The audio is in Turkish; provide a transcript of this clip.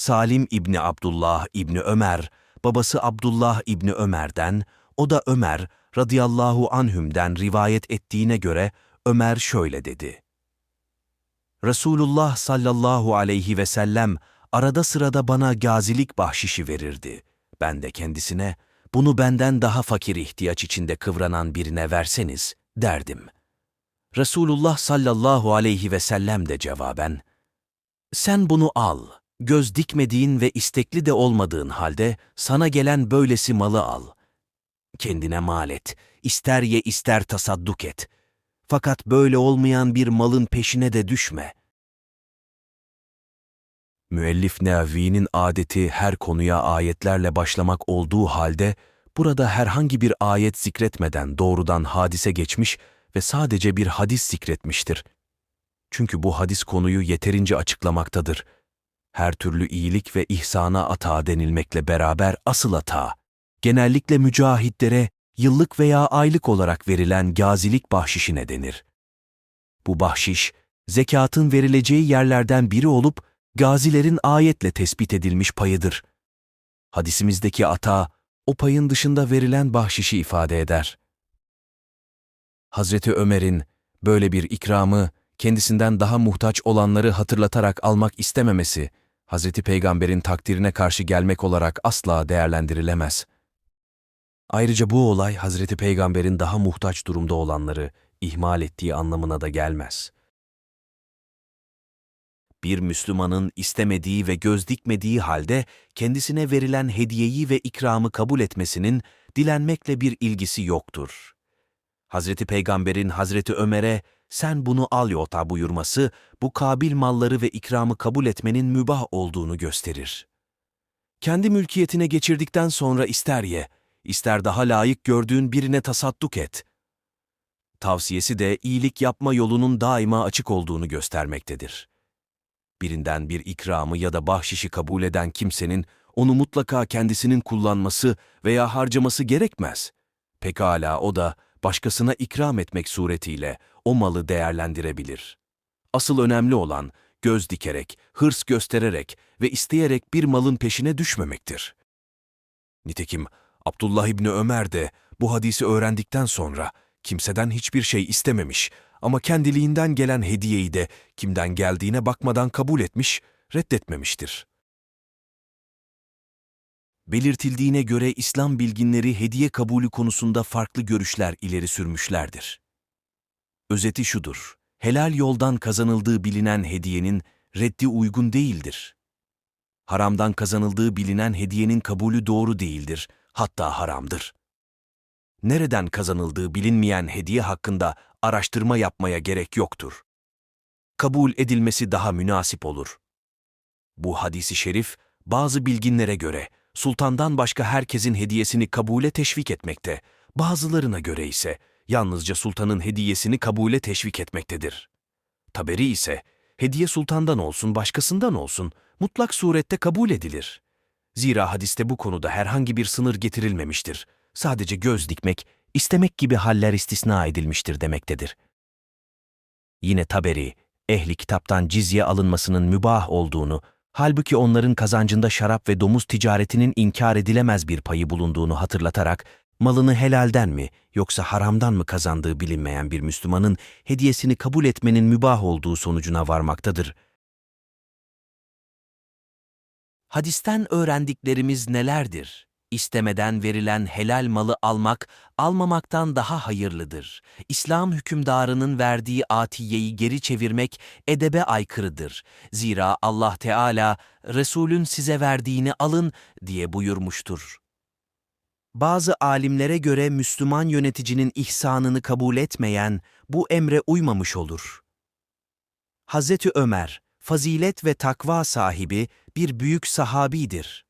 Salim İbni Abdullah İbni Ömer, babası Abdullah İbni Ömer'den, o da Ömer radıyallahu anhümden rivayet ettiğine göre Ömer şöyle dedi. Resulullah sallallahu aleyhi ve sellem arada sırada bana gazilik bahşişi verirdi. Ben de kendisine, bunu benden daha fakir ihtiyaç içinde kıvranan birine verseniz, derdim. Resulullah sallallahu aleyhi ve sellem de cevaben, sen bunu al, göz dikmediğin ve istekli de olmadığın halde sana gelen böylesi malı al. Kendine mal et, ister ye ister tasadduk et. Fakat böyle olmayan bir malın peşine de düşme. Müellif Neavi'nin adeti her konuya ayetlerle başlamak olduğu halde, burada herhangi bir ayet zikretmeden doğrudan hadise geçmiş ve sadece bir hadis zikretmiştir. Çünkü bu hadis konuyu yeterince açıklamaktadır. Her türlü iyilik ve ihsana ata denilmekle beraber asıl ata, genellikle mücahitlere yıllık veya aylık olarak verilen gazilik bahşişine denir. Bu bahşiş, zekatın verileceği yerlerden biri olup, gazilerin ayetle tespit edilmiş payıdır. Hadisimizdeki ata, o payın dışında verilen bahşişi ifade eder. Hazreti Ömer'in böyle bir ikramı kendisinden daha muhtaç olanları hatırlatarak almak istememesi, Hazreti Peygamber'in takdirine karşı gelmek olarak asla değerlendirilemez. Ayrıca bu olay Hazreti Peygamber'in daha muhtaç durumda olanları ihmal ettiği anlamına da gelmez. Bir Müslümanın istemediği ve göz dikmediği halde kendisine verilen hediyeyi ve ikramı kabul etmesinin dilenmekle bir ilgisi yoktur. Hazreti Peygamber'in Hazreti Ömer'e sen bunu al yota buyurması, bu kabil malları ve ikramı kabul etmenin mübah olduğunu gösterir. Kendi mülkiyetine geçirdikten sonra ister ye, ister daha layık gördüğün birine tasadduk et. Tavsiyesi de iyilik yapma yolunun daima açık olduğunu göstermektedir. Birinden bir ikramı ya da bahşişi kabul eden kimsenin onu mutlaka kendisinin kullanması veya harcaması gerekmez. Pekala o da başkasına ikram etmek suretiyle o malı değerlendirebilir. Asıl önemli olan göz dikerek, hırs göstererek ve isteyerek bir malın peşine düşmemektir. Nitekim Abdullah İbni Ömer de bu hadisi öğrendikten sonra kimseden hiçbir şey istememiş ama kendiliğinden gelen hediyeyi de kimden geldiğine bakmadan kabul etmiş, reddetmemiştir. Belirtildiğine göre İslam bilginleri hediye kabulü konusunda farklı görüşler ileri sürmüşlerdir. Özeti şudur, helal yoldan kazanıldığı bilinen hediyenin reddi uygun değildir. Haramdan kazanıldığı bilinen hediyenin kabulü doğru değildir, hatta haramdır. Nereden kazanıldığı bilinmeyen hediye hakkında araştırma yapmaya gerek yoktur. Kabul edilmesi daha münasip olur. Bu hadisi şerif, bazı bilginlere göre, sultandan başka herkesin hediyesini kabule teşvik etmekte, bazılarına göre ise yalnızca sultanın hediyesini kabule teşvik etmektedir. Taberi ise, hediye sultandan olsun başkasından olsun, mutlak surette kabul edilir. Zira hadiste bu konuda herhangi bir sınır getirilmemiştir. Sadece göz dikmek, istemek gibi haller istisna edilmiştir demektedir. Yine Taberi, ehli kitaptan cizye alınmasının mübah olduğunu, halbuki onların kazancında şarap ve domuz ticaretinin inkar edilemez bir payı bulunduğunu hatırlatarak, malını helalden mi yoksa haramdan mı kazandığı bilinmeyen bir Müslümanın hediyesini kabul etmenin mübah olduğu sonucuna varmaktadır. Hadisten öğrendiklerimiz nelerdir? İstemeden verilen helal malı almak, almamaktan daha hayırlıdır. İslam hükümdarının verdiği atiyeyi geri çevirmek edebe aykırıdır. Zira Allah Teala, Resulün size verdiğini alın diye buyurmuştur. Bazı alimlere göre Müslüman yöneticinin ihsanını kabul etmeyen bu emre uymamış olur. Hazreti Ömer, fazilet ve takva sahibi bir büyük sahabidir.